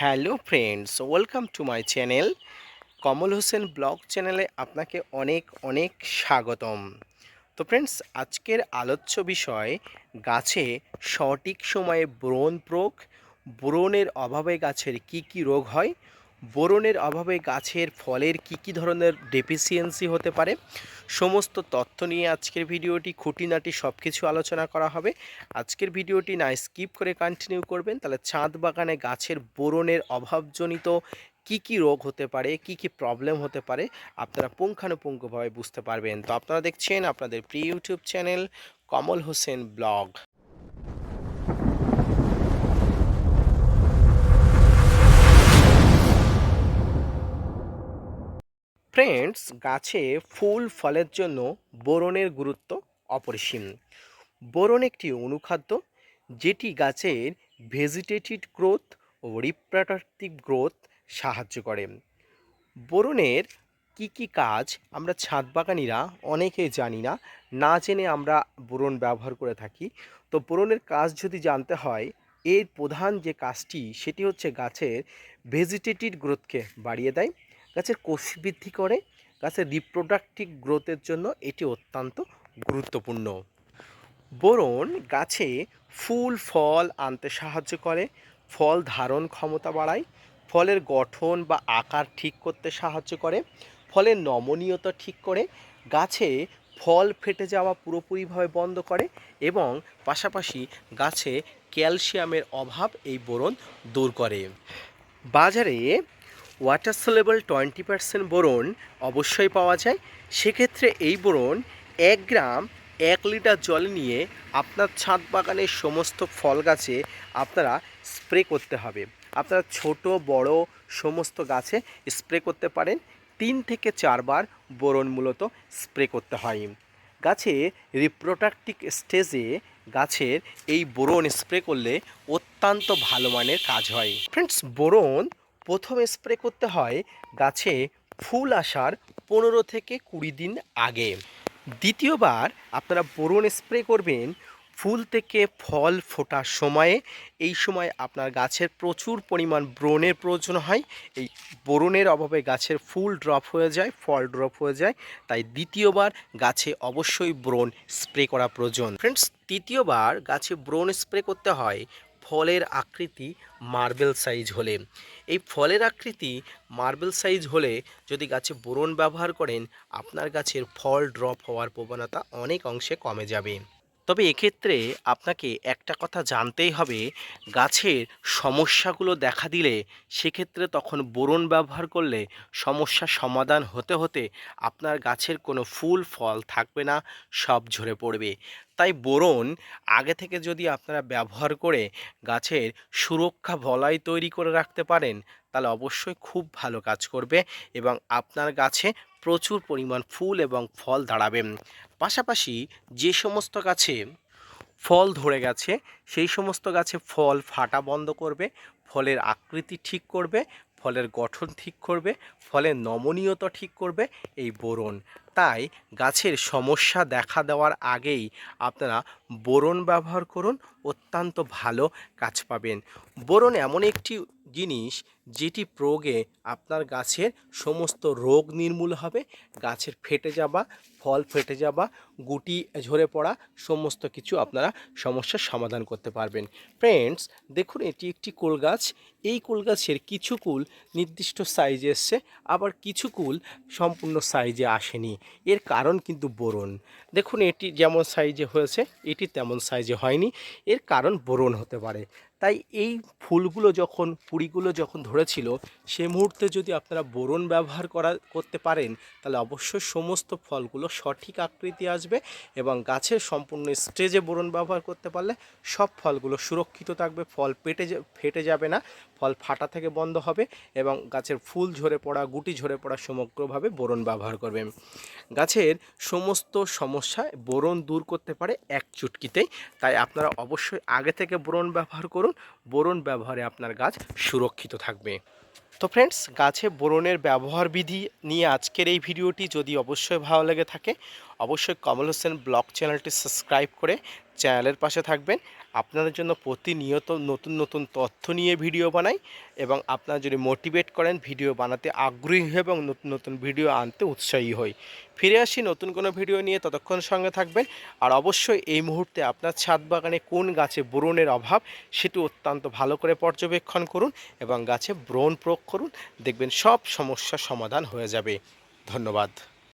Hello friends, welcome to my channel. Kamal Hossain blog চ্যানেলে আপনাকে অনেক অনেক স্বাগতম। তো ফ্রেন্ডস, আজকের আলোচ্য বিষয়, গাছে সঠিক সময়ে ব্রণ প্রয়োগ, ব্রণের অভাবে গাছের কি কি রোগ হয় বোরনের অভাবে গাছের ফলের কি কি ধরনের ডেফিসিয়েন্সি হতে পারে? সমস্ত তথ্য নিয়ে আজকের ভিডিওটি, খুঁটিনাটি সব কিছু আলোচনা করা হবে। আজকের ভিডিওটি না স্কিপ করে কন্টিনিউ করবেন, তাহলে ছাদ বাগানে গাছের বোরনের অভাবজনিত কি কি রোগ হতে পারে, কি কি প্রবলেম হতে পারে, আপনারা পুঙ্খানুপুঙ্খভাবে বুঝতে পারবেন। তো আপনারা দেখছেন আপনাদের প্রিয় YouTube channel Kamal Hossain blog. Friends গাছে ফুল ফলের জন্য বোরনের গুরুত্ব অপরিসীম। বোরন একটি অনুখাদ্য, যেটি গাছের ভেজিটেটিভ গ্রোথ ও রিপ্রোডাক্টিভ গ্রোথ সাহায্য করে। বোরনের কি কি কাজ আমরা ছাদ বাগানিরা অনেকেই জানি না না জেনে আমরা বোরন ব্যবহার করে থাকি। তো বোরনের কাজ যদি জানতে হয়, এর প্রধান যে কাজটি, সেটি হচ্ছে গাছের ভেজিটেটিভ গ্রোথকে বাড়িয়ে দেয়। গাছের কোষ বৃদ্ধি করে, গাছের রিপ্রোডাক্টিভ গ্রোথের জন্য এটি অত্যন্ত গুরুত্বপূর্ণ। বোরন গাছে ফুল, ফল আনতে সাহায্য করে, ফল ধারণ ক্ষমতা বাড়ায়, ফলের গঠন বা আকার ঠিক করতে সাহায্য করে, ফলের নমনীয়তা ঠিক করে, গাছে ফল ফেটে যাওয়া পুরোপুরিভাবে বন্ধ করে এবং পাশাপাশি গাছে ক্যালসিয়ামের অভাব এই বোরন দূর করে। বাজারে water soluble twenty percent boron অবশ্যই পাওয়া যায়। সেক্ষেত্রে এই বোরন এক গ্রাম, এক লিটার জল নিয়ে আপনার ছাদ বাগানের সমস্ত ফল গাছে আপনারা স্প্রে করতে হবে। আপনারা ছোট, বড় সমস্ত গাছে স্প্রে করতে পারেন। তিন থেকে চারবার বোরন মূলত স্প্রে করতে হয়। গাছে রিপ্রোডাক্টিভ স্টেজে গাছের এই বোরন স্প্রে করলে অত্যন্ত ভালো মানের কাজ হয়। ফ্রেন্ডস বোরন প্রথমে স্প্রে করতে হয় গাছে ফুল আসার পনেরো থেকে কুড়ি দিন আগে। দ্বিতীয়বার আপনারা বোরন স্প্রে করবেন, ফুল থেকে ফল ফোটার সময়ে। এই সময় আপনার গাছের প্রচুর পরিমাণ ব্রণের প্রয়োজন হয়। এই বোরনের অভাবে গাছের ফুল ড্রপ হয়ে যায়, ফল ড্রপ হয়ে যায়। তাই দ্বিতীয়বার গাছে অবশ্যই ব্রণ স্প্রে করা প্রয়োজন। ফ্রেন্ডস, তৃতীয়বার গাছে ব্রণ স্প্রে করতে হয় ফলের আকৃতি মার্বেল সাইজ হলে। এই ফলের আকৃতি মার্বেল সাইজ হলে যদি গাছে বোরন ব্যবহার করেন, আপনার গাছের ফল ড্রপ হওয়ার প্রবণতা অনেক অংশে কমে যাবে। তবে এক্ষেত্রে আপনাকে একটা কথা জানতেই হবে, গাছের সমস্যাগুলো দেখা দিলে সেক্ষেত্রে তখন বোরন ব্যবহার করলে সমস্যার সমাধান হতে হতে আপনার গাছের কোনো ফুল, ফল থাকবে না, সব ঝরে পড়বে। তাই বোরন আগে থেকে যদি আপনারা ব্যবহার করে গাছের সুরক্ষা বলয় তৈরি করে রাখতে পারেন, তাহলে অবশ্যই খুব ভালো কাজ করবে এবং আপনার গাছে প্রচুর পরিমাণ ফুল এবং ফল দাঁড়াবে। পাশাপাশি যে সমস্ত গাছে ফল ধরে গেছে, সেই সমস্ত গাছে ফল ফাটা বন্ধ করবে ফলের আকৃতি ঠিক করবে, ফলের গঠন ঠিক করবে, ফলের নমনীয়তা ঠিক করবে এই বোরন। তাই গাছের সমস্যা দেখা দেওয়ার আগেই আপনারা বোরন ব্যবহার করুন, অত্যন্ত ভালো কাজ পাবেন। বোরন এমন একটি জিনিস যেটি প্রয়োগে আপনার গাছের সমস্ত রোগ নির্মূল হবে, গাছের ফেটে যাওয়া, ফল ফেটে যাওয়া, গুটি ঝরে পড়া, সমস্ত কিছু আপনারা সমস্যার সমাধান করতে পারবেন। ফ্রেন্ডস দেখুন এটি একটি কুল গাছ এই কুল গাছের কিছু কুল নির্দিষ্ট সাইজে এসছে, আবার কিছু কুল সম্পূর্ণ সাইজে আসেনি। এর কারণ কিন্তু বোরন দেখুন, এটি যেমন সাইজে হয়েছে, এটি তেমন সাইজে হয়নি। এর কারণ বোরন হতে পারে। তাই এই ফুলগুলো যখন, পুরিগুলো যখন ধরেছিল, সে মুহূর্তে যদি আপনারা বোরন ব্যবহার করা, করতে পারেন, তাহলে অবশ্যই সমস্ত ফলগুলো সঠিক আকৃতি আসবে এবং গাছের সম্পূর্ণ স্টেজে বোরন ব্যবহার করতে পারলে সব ফলগুলো সুরক্ষিত থাকবে, ফল পেটে ফেটে যাবে না, ফল ফাটা থেকে বন্ধ হবে এবং গাছের ফুল ঝরে পড়া, গুটি ঝরে পড়া সমগ্রভাবে বোরন ব্যবহার করবেন গাছের সমস্ত সমস্যা বোরন দূর করতে পারে এক চুটকিতেই, তাই আপনারা অবশ্যই আগে থেকে বোরন ব্যবহার করুন বোরন ব্যবহারে আপনার গাছ সুরক্ষিত থাকবে। তো ফ্রেন্ডস গাছে বোরনের ব্যবহার বিধি নিয়ে আজকের এই ভিডিওটি যদি অবশ্যই ভালো লেগে থাকে, অবশ্যই কমল হোসেন ব্লগ চ্যানেলটি সাবস্ক্রাইব করে চ্যানেলের পাশে থাকবেন আপনাদের জন্য প্রতিনিয়ত নতুন নতুন তথ্য নিয়ে ভিডিও বানাই এবং আপনারা যদি মোটিভেট করেন ভিডিও বানাতে আগ্রহী এবং নতুন নতুন ভিডিও আনতে উৎসাহী হই। ফিরে আসি নতুন কোনো ভিডিও নিয়ে, ততক্ষণ সঙ্গে থাকবেন। আর অবশ্যই এই মুহূর্তে আপনার ছাদ বাগানে কোন গাছে ব্রণের অভাব সেটি অত্যন্ত ভালো করে পর্যবেক্ষণ করুন এবং গাছে ব্রণ প্রয়োগ করুন। দেখবেন সব সমস্যার সমাধান হয়ে যাবে। ধন্যবাদ।